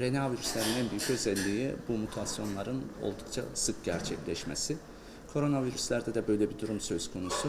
RNA virüslerinin en büyük özelliği bu mutasyonların oldukça sık gerçekleşmesi. Koronavirüslerde de böyle bir durum söz konusu.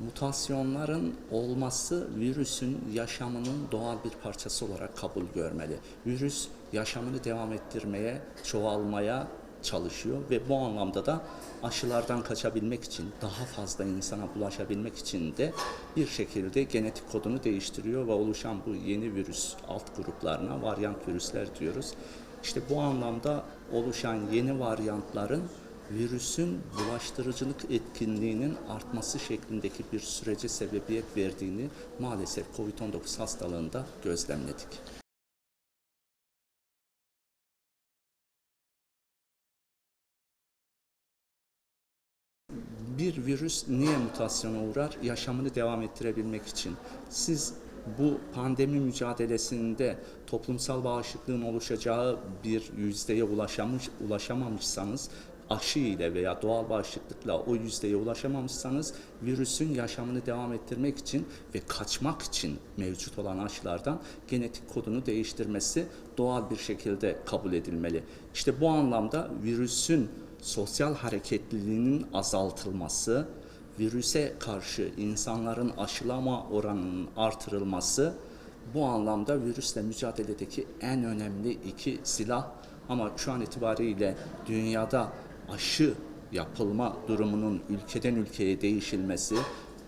Mutasyonların olması virüsün yaşamının doğal bir parçası olarak kabul görmeli. Virüs yaşamını devam ettirmeye, çoğalmaya çalışıyor ve bu anlamda da aşılardan kaçabilmek için, daha fazla insana bulaşabilmek için de bir şekilde genetik kodunu değiştiriyor ve oluşan bu yeni virüs alt gruplarına varyant virüsler diyoruz. İşte bu anlamda oluşan yeni varyantların virüsün bulaştırıcılık etkinliğinin artması şeklindeki bir sürece sebebiyet verdiğini maalesef COVID-19 hastalığında gözlemledik. Bir virüs niye mutasyona uğrar? Yaşamını devam ettirebilmek için. Siz bu pandemi mücadelesinde toplumsal bağışıklığın oluşacağı bir yüzdeye ulaşamış, ulaşamamışsanız aşı ile veya doğal bağışıklıkla o yüzdeye ulaşamamışsanız virüsün yaşamını devam ettirmek için ve kaçmak için mevcut olan aşılardan genetik kodunu değiştirmesi doğal bir şekilde kabul edilmeli. İşte bu anlamda virüsün sosyal hareketliliğinin azaltılması, virüse karşı insanların aşılama oranının artırılması bu anlamda virüsle mücadeledeki en önemli iki silah ama şu an itibariyle dünyada aşı yapılma durumunun ülkeden ülkeye değişilmesi,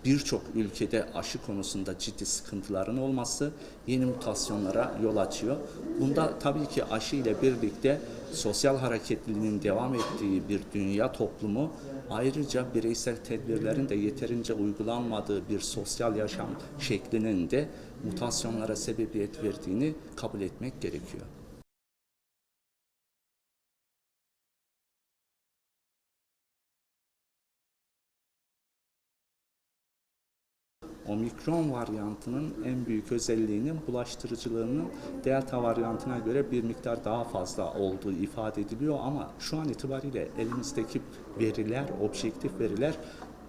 birçok ülkede aşı konusunda ciddi sıkıntıların olması yeni mutasyonlara yol açıyor. Bunda tabii ki aşı ile birlikte sosyal hareketliliğin devam ettiği bir dünya toplumu ayrıca bireysel tedbirlerin de yeterince uygulanmadığı bir sosyal yaşam şeklinin de mutasyonlara sebebiyet verdiğini kabul etmek gerekiyor. Omikron varyantının en büyük özelliğinin bulaştırıcılığının delta varyantına göre bir miktar daha fazla olduğu ifade ediliyor ama şu an itibariyle elimizdeki veriler, objektif veriler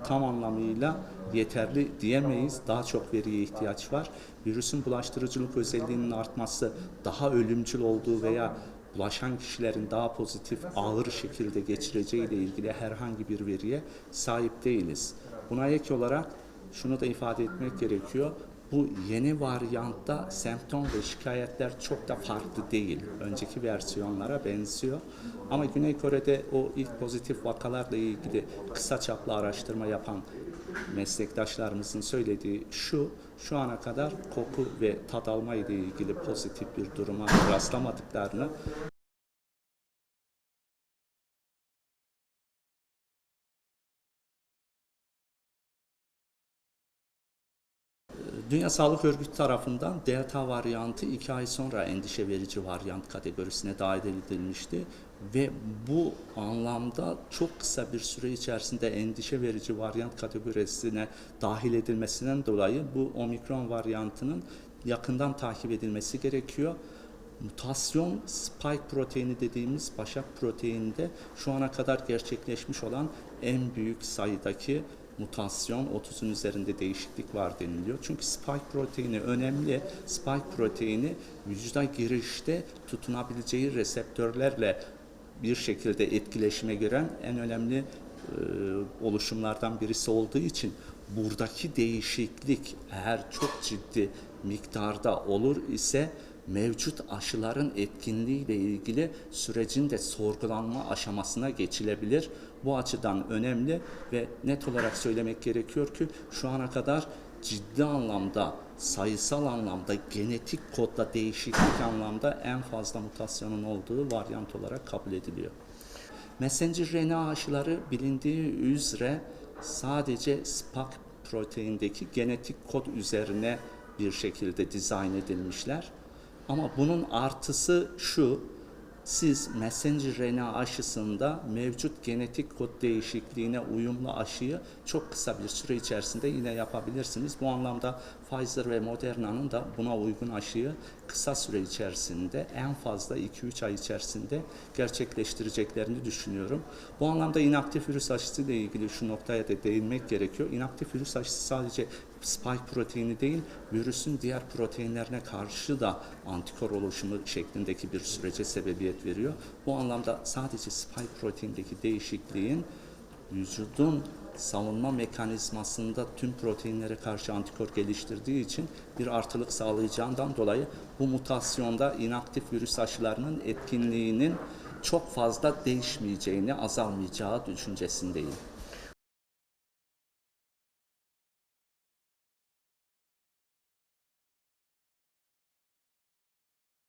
tam anlamıyla yeterli diyemeyiz. Daha çok veriye ihtiyaç var. Virüsün bulaştırıcılık özelliğinin artması, daha ölümcül olduğu veya bulaşan kişilerin daha pozitif, ağır şekilde geçireceği ile ilgili herhangi bir veriye sahip değiliz. Buna ek olarak şunu da ifade etmek gerekiyor. Bu yeni varyantta semptom ve şikayetler çok da farklı değil. Önceki versiyonlara benziyor. Ama Güney Kore'de o ilk pozitif vakalarla ilgili kısa çaplı araştırma yapan meslektaşlarımızın söylediği şu, şu ana kadar koku ve tat alma ile ilgili pozitif bir duruma rastlamadıklarını Dünya Sağlık Örgütü tarafından delta varyantı 2 ay sonra endişe verici varyant kategorisine dahil edilmişti ve bu anlamda çok kısa bir süre içerisinde endişe verici varyant kategorisine dahil edilmesinden dolayı bu omikron varyantının yakından takip edilmesi gerekiyor. Mutasyon spike proteini dediğimiz başak proteininde şu ana kadar gerçekleşmiş olan en büyük sayıdaki mutasyon 30'un üzerinde değişiklik var deniliyor. Çünkü spike proteini önemli. Spike proteini vücuda girişte tutunabileceği reseptörlerle bir şekilde etkileşime giren en önemli e, oluşumlardan birisi olduğu için buradaki değişiklik eğer çok ciddi miktarda olur ise mevcut aşıların etkinliği ile ilgili sürecin de sorgulanma aşamasına geçilebilir. Bu açıdan önemli ve net olarak söylemek gerekiyor ki şu ana kadar ciddi anlamda, sayısal anlamda, genetik kodda değişiklik anlamda en fazla mutasyonun olduğu varyant olarak kabul ediliyor. Messenger RNA aşıları bilindiği üzere sadece Spike proteindeki genetik kod üzerine bir şekilde dizayn edilmişler. Ama bunun artısı şu, siz messenger RNA aşısında mevcut genetik kod değişikliğine uyumlu aşıyı çok kısa bir süre içerisinde yine yapabilirsiniz. Bu anlamda Pfizer ve Moderna'nın da buna uygun aşıyı kısa süre içerisinde en fazla 2-3 ay içerisinde gerçekleştireceklerini düşünüyorum. Bu anlamda inaktif virüs aşısı ile ilgili şu noktaya da değinmek gerekiyor. İnaktif virüs aşısı sadece spike proteini değil, virüsün diğer proteinlerine karşı da antikor oluşumu şeklindeki bir sürece sebebiyet veriyor. Bu anlamda sadece spike proteindeki değişikliğin vücudun savunma mekanizmasında tüm proteinlere karşı antikor geliştirdiği için bir artılık sağlayacağından dolayı bu mutasyonda inaktif virüs aşılarının etkinliğinin çok fazla değişmeyeceğini, azalmayacağı düşüncesindeyim.